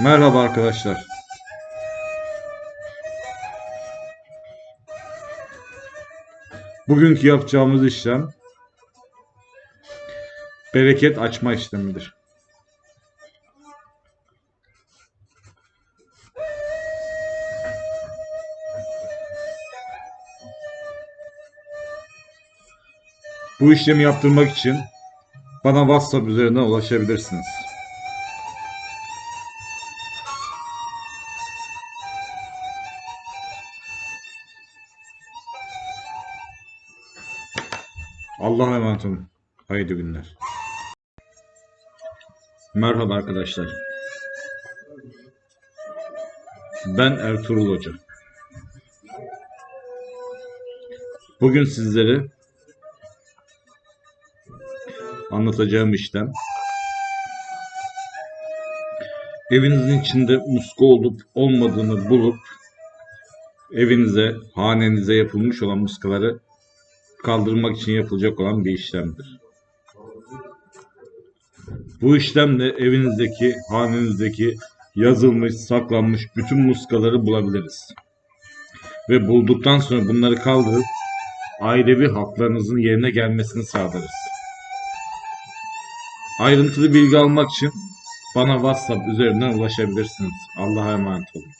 Merhaba arkadaşlar. Bugünkü yapacağımız işlem bereket açma işlemidir. Bu işlemi yaptırmak için bana WhatsApp üzerinden ulaşabilirsiniz. Allah'a emanet olun. Hayırlı günler. Merhaba arkadaşlar. Ben Ertuğrul Hoca. Bugün sizlere anlatacağım işlem evinizin içinde muska olup olmadığını bulup evinize, hanenize yapılmış olan muskaları kaldırmak için yapılacak olan bir işlemdir. Bu işlemle evinizdeki, hanenizdeki yazılmış, saklanmış bütün muskaları bulabiliriz. Ve bulduktan sonra bunları kaldırıp ailevi haklarınızın yerine gelmesini sağlarız. Ayrıntılı bilgi almak için bana WhatsApp üzerinden ulaşabilirsiniz. Allah'a emanet olun.